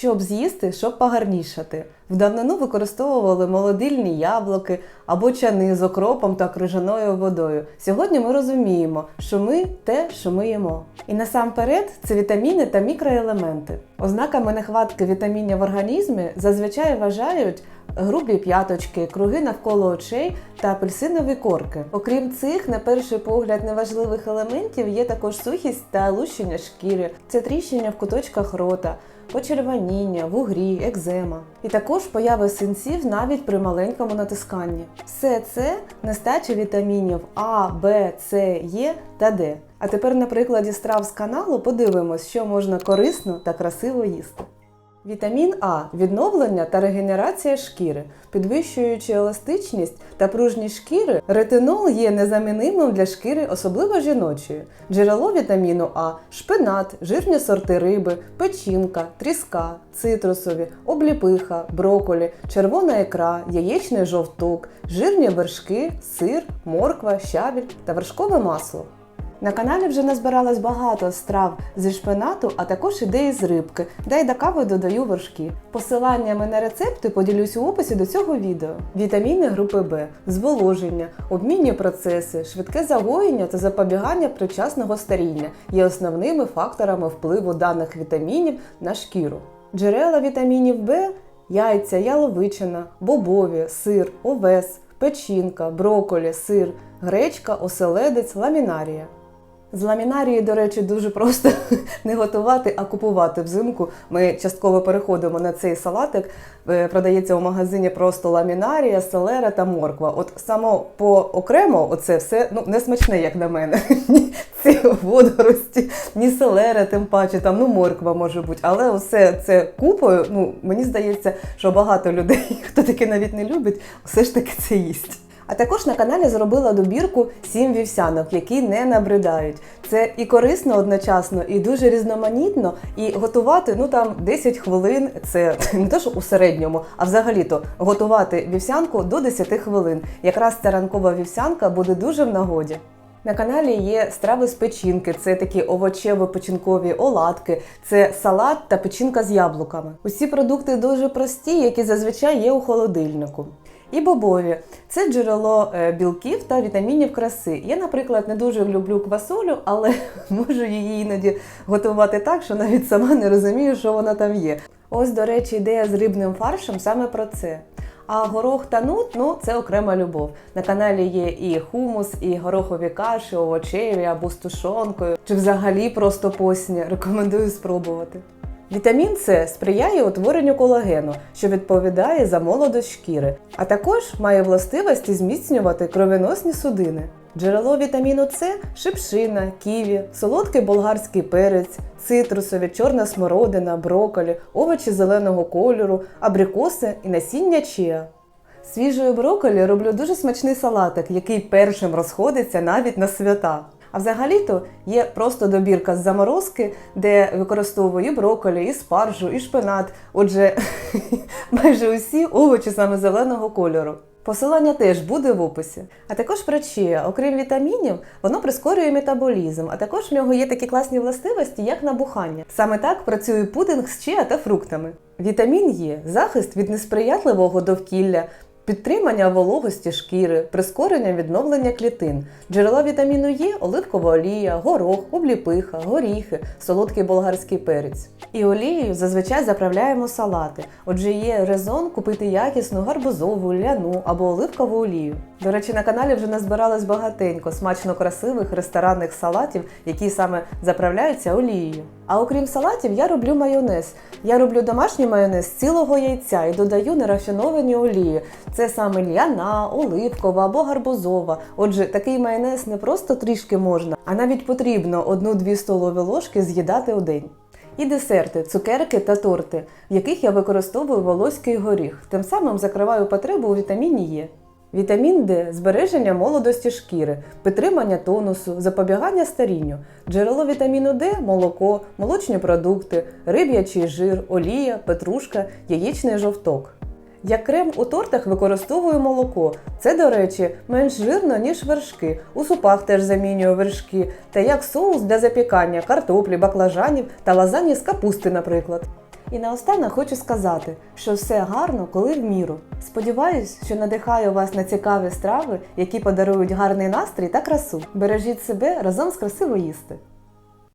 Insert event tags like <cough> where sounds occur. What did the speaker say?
щоб з'їсти, щоб погарнішати. В давнину використовували молодильні яблуки або чани з окропом та крижаною водою. Сьогодні ми розуміємо, що ми те, що ми їмо. І насамперед це вітаміни та мікроелементи. Ознаками нехватки вітамінів в організмі зазвичай вважають грубі п'яточки, круги навколо очей та апельсинові корки. Окрім цих, на перший погляд, неважливих елементів є також сухість та лущення шкіри, це тріщення в куточках рота. Почервоніння, вугрі, екзема. І також появи синців навіть при маленькому натисканні. Все це нестача вітамінів А, Б, С, Е та Д. А тепер на прикладі страв з каналу подивимось, що можна корисно та красиво їсти. Вітамін А відновлення та регенерація шкіри, підвищуючи еластичність та пружність шкіри, ретинол є незамінимим для шкіри, особливо жіночої. Джерело вітаміну А шпинат, жирні сорти риби, печінка, тріска, цитрусові, обліпиха, броколі, червона ікра, яєчний жовток, жирні вершки, сир, морква, щавіль та вершкове масло. На каналі вже назбиралось багато страв зі шпинату, а також ідеї з рибки, де й до кави додаю вершки. Посиланнями на рецепти поділюсь у описі до цього відео. Вітаміни групи Б, зволоження, обмінні процеси, швидке загоєння та запобігання причасного старіння є основними факторами впливу даних вітамінів на шкіру. Джерела вітамінів Б яйця, яловичина, бобові, сир, овес, печінка, броколі, сир, гречка, оселедець, ламінарія. З ламінарії, до речі, дуже просто <laughs> не готувати, а купувати взимку. Ми частково переходимо на цей салатик. Е, Продається у магазині просто ламінарія, селера та морква. От само по окремо, оце все ну не смачне, як на мене. <laughs> Ні ці водорості, ні селера, тим паче там ну морква може бути. Але все це купою. Ну мені здається, що багато людей, <laughs> хто таке навіть не любить, все ж таки це їсть. А також на каналі зробила добірку сім вівсянок, які не набридають. Це і корисно одночасно, і дуже різноманітно. І готувати ну там 10 хвилин. Це не те, що у середньому, а взагалі-то готувати вівсянку до 10 хвилин. Якраз ця ранкова вівсянка буде дуже в нагоді. На каналі є страви з печінки, це такі овочево-печінкові оладки, це салат та печінка з яблуками. Усі продукти дуже прості, які зазвичай є у холодильнику. І бобові це джерело е, білків та вітамінів краси. Я, наприклад, не дуже люблю квасолю, але <laughs> можу її іноді готувати так, що навіть сама не розумію, що вона там є. Ось, до речі, ідея з рибним фаршем саме про це. А горох та нут ну це окрема любов. На каналі є і хумус, і горохові каші, овочеві або з тушонкою, чи взагалі просто посні. Рекомендую спробувати. Вітамін С сприяє утворенню колагену, що відповідає за молодость шкіри, а також має властивості зміцнювати кровеносні судини. Джерело вітаміну С шипшина, ківі, солодкий болгарський перець, цитрусові, чорна смородина, броколі, овочі зеленого кольору, абрикоси і насіння чіа. Свіжої броколі роблю дуже смачний салатик, який першим розходиться навіть на свята. А взагалі-то є просто добірка з заморозки, де використовую і брокколі, і спаржу, і шпинат. Отже, <laughs> майже усі овочі саме зеленого кольору. Посилання теж буде в описі. А також про чия, окрім вітамінів, воно прискорює метаболізм, а також в нього є такі класні властивості, як набухання. Саме так працює пудинг з чия та фруктами. Вітамін Є захист від несприятливого довкілля, Підтримання вологості шкіри, прискорення відновлення клітин, джерела вітаміну Є, оливкова олія, горох, обліпиха, горіхи, солодкий болгарський перець. І олією зазвичай заправляємо салати. Отже, є резон купити якісну гарбузову, ляну або оливкову олію. До речі, на каналі вже назбиралось багатенько смачно красивих ресторанних салатів, які саме заправляються олією. А окрім салатів, я роблю майонез. Я роблю домашній майонез з цілого яйця і додаю нерафіновані олії. Саме ляна, оливкова або гарбузова. Отже, такий майонез не просто трішки можна, а навіть потрібно 1-2 столові ложки з'їдати у день. І десерти, цукерки та торти, в яких я використовую волоський горіх. Тим самим закриваю потребу у вітаміні Є. Вітамін Д збереження молодості шкіри, підтримання тонусу, запобігання старінню, джерело вітаміну Д молоко, молочні продукти, риб'ячий жир, олія, петрушка, яєчний жовток. Як крем у тортах використовую молоко. Це, до речі, менш жирно, ніж вершки. У супах теж замінюю вершки. Та як соус для запікання картоплі, баклажанів та лазані з капусти, наприклад. І наостанок хочу сказати, що все гарно, коли в міру. Сподіваюсь, що надихаю вас на цікаві страви, які подарують гарний настрій та красу. Бережіть себе разом з красиво їсти.